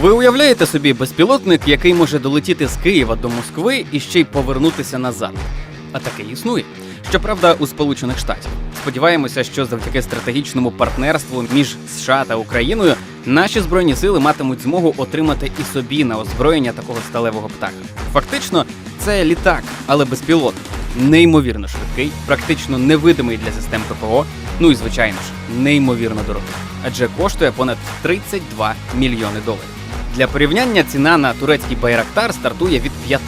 Ви уявляєте собі безпілотник, який може долетіти з Києва до Москви і ще й повернутися назад? А таке існує. Щоправда, у Сполучених Штатів. Сподіваємося, що завдяки стратегічному партнерству між США та Україною наші збройні сили матимуть змогу отримати і собі на озброєння такого сталевого птаха. Фактично, це літак, але безпілотник. Неймовірно швидкий, практично невидимий для систем ППО. Ну і звичайно ж, неймовірно дорогий. Адже коштує понад 32 мільйони доларів. Для порівняння ціна на турецький байрактар стартує від 5.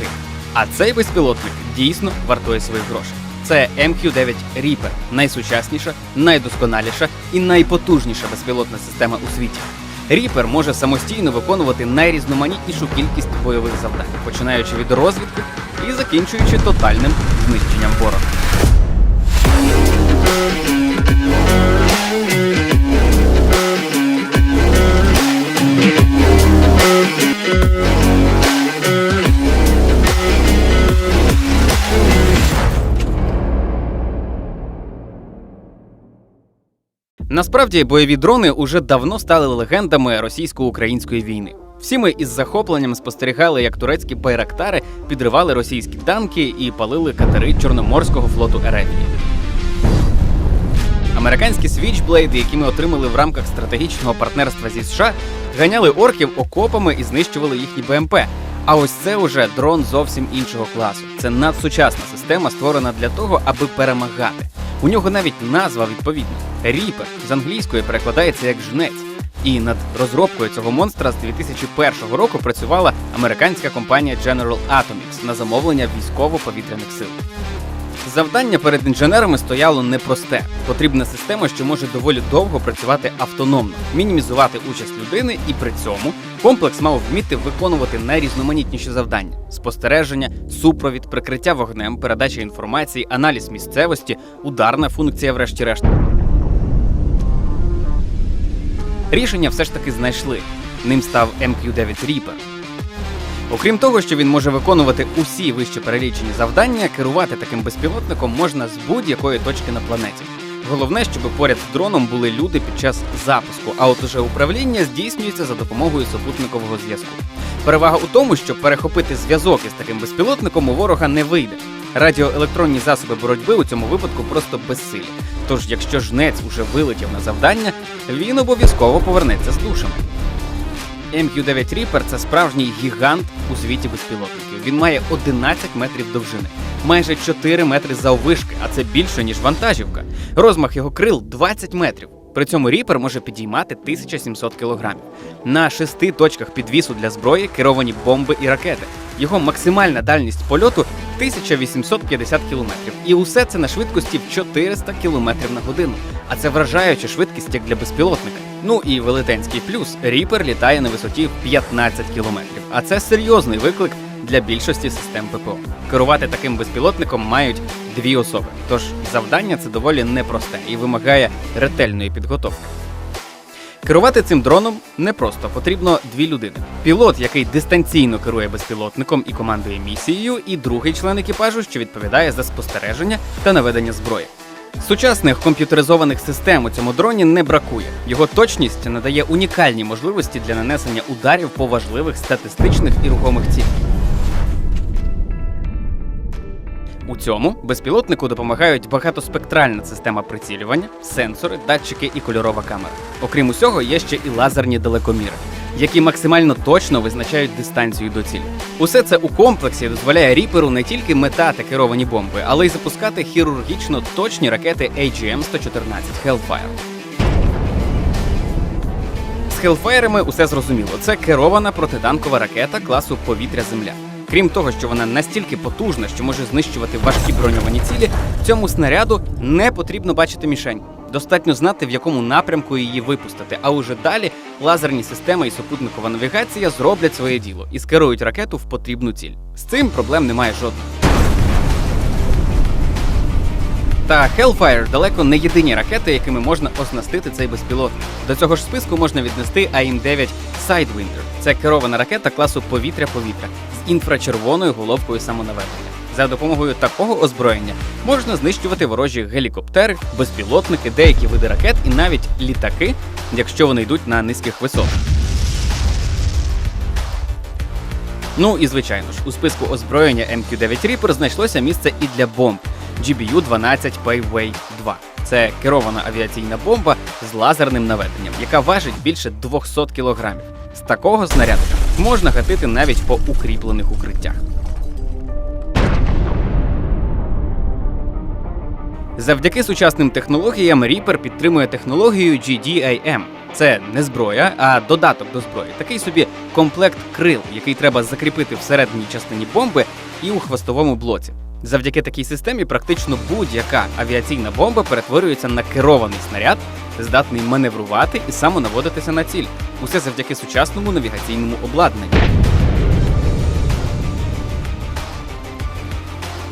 А цей безпілотник дійсно вартує своїх грошей. Це MQ-9 Reaper – найсучасніша, найдосконаліша і найпотужніша безпілотна система у світі. Reaper може самостійно виконувати найрізноманітнішу кількість бойових завдань, починаючи від розвідки і закінчуючи тотальним знищенням ворога. Насправді бойові дрони уже давно стали легендами російсько-української війни. Всі ми із захопленням спостерігали, як турецькі байрактари підривали російські танки і палили катери Чорноморського флоту Ерефії. Американські свічблейди, які ми отримали в рамках стратегічного партнерства зі США, ганяли орків окопами і знищували їхні БМП. А ось це уже дрон зовсім іншого класу. Це надсучасна система, створена для того, аби перемагати. У нього навіть назва відповідна Ріпер з англійської перекладається як жнець. І над розробкою цього монстра з 2001 року працювала американська компанія General Atomics на замовлення військово-повітряних сил. Завдання перед інженерами стояло непросте. Потрібна система, що може доволі довго працювати автономно, мінімізувати участь людини, і при цьому комплекс мав вміти виконувати найрізноманітніші завдання: спостереження, супровід, прикриття вогнем, передача інформації, аналіз місцевості, ударна функція, врешті-решт. Рішення все ж таки знайшли. Ним став MQ-9 Reaper. Окрім того, що він може виконувати усі вище перелічені завдання, керувати таким безпілотником можна з будь-якої точки на планеті. Головне, щоб поряд з дроном були люди під час запуску, а от уже управління здійснюється за допомогою супутникового зв'язку. Перевага у тому, що перехопити зв'язок із таким безпілотником у ворога не вийде. Радіоелектронні засоби боротьби у цьому випадку просто безсилі. Тож, якщо жнець уже вилетів на завдання, він обов'язково повернеться з душем. MQ-9 Reaper – це справжній гігант у світі безпілотників. Він має 11 метрів довжини, майже 4 метри заввишки, а це більше ніж вантажівка. Розмах його крил 20 метрів. При цьому Reaper може підіймати 1700 кілограмів. На шести точках підвісу для зброї керовані бомби і ракети. Його максимальна дальність польоту 1850 кілометрів. І усе це на швидкості в 400 кілометрів на годину. А це вражаюча швидкість як для безпілотника. Ну і велетенський плюс Reaper літає на висоті в 15 кілометрів. А це серйозний виклик для більшості систем ППО. Керувати таким безпілотником мають дві особи. Тож завдання це доволі непросте і вимагає ретельної підготовки. Керувати цим дроном непросто, потрібно дві людини: пілот, який дистанційно керує безпілотником і командує місією, і другий член екіпажу, що відповідає за спостереження та наведення зброї. Сучасних комп'ютеризованих систем у цьому дроні не бракує. Його точність надає унікальні можливості для нанесення ударів по важливих статистичних і рухомих цілях. У цьому безпілотнику допомагають багатоспектральна система прицілювання, сенсори, датчики і кольорова камера. Окрім усього, є ще і лазерні далекоміри, які максимально точно визначають дистанцію до цілі. Усе це у комплексі дозволяє ріперу не тільки метати керовані бомби, але й запускати хірургічно точні ракети AGM-114 Hellfire. З Hellfire усе зрозуміло. Це керована протитанкова ракета класу повітря-земля. Крім того, що вона настільки потужна, що може знищувати важкі броньовані цілі, цьому снаряду не потрібно бачити мішень. Достатньо знати, в якому напрямку її випустити. А уже далі лазерні системи і супутникова навігація зроблять своє діло і скерують ракету в потрібну ціль. З цим проблем немає жодних. Та Hellfire далеко не єдині ракети, якими можна оснастити цей безпілотник. До цього ж списку можна віднести AIM-9 Sidewinder. Це керована ракета класу повітря-повітря з інфрачервоною головкою самонаведення. За допомогою такого озброєння можна знищувати ворожі гелікоптери, безпілотники, деякі види ракет і навіть літаки, якщо вони йдуть на низьких висотах. Ну і звичайно ж, у списку озброєння MQ-9 Reaper знайшлося місце і для бомб GBU-12 Payway 2. Це керована авіаційна бомба з лазерним наведенням, яка важить більше 200 кілограмів. З такого снаряду можна гатити навіть по укріплених укриттях. Завдяки сучасним технологіям Reaper підтримує технологію GDAM. Це не зброя, а додаток до зброї. Такий собі комплект крил, який треба закріпити всерединній частині бомби і у хвостовому блоці. Завдяки такій системі практично будь-яка авіаційна бомба перетворюється на керований снаряд, здатний маневрувати і самонаводитися на ціль. Усе завдяки сучасному навігаційному обладнанню.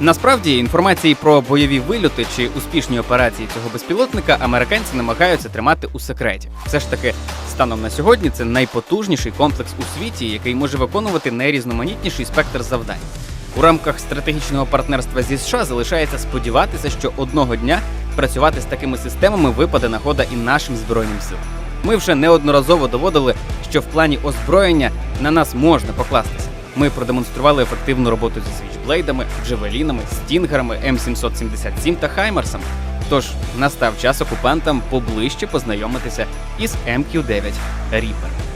Насправді інформації про бойові вильоти чи успішні операції цього безпілотника американці намагаються тримати у секреті. Все ж таки, станом на сьогодні це найпотужніший комплекс у світі, який може виконувати найрізноманітніший спектр завдань. У рамках стратегічного партнерства зі США залишається сподіватися, що одного дня працювати з такими системами випаде нагода і нашим збройним силам. Ми вже неодноразово доводили, що в плані озброєння на нас можна покластися. Ми продемонстрували ефективну роботу зі свічблейдами, джевелінами, стінгерами, М777 та Хаймерсами. Тож настав час окупантам поближче познайомитися із МQ-9 Reaper.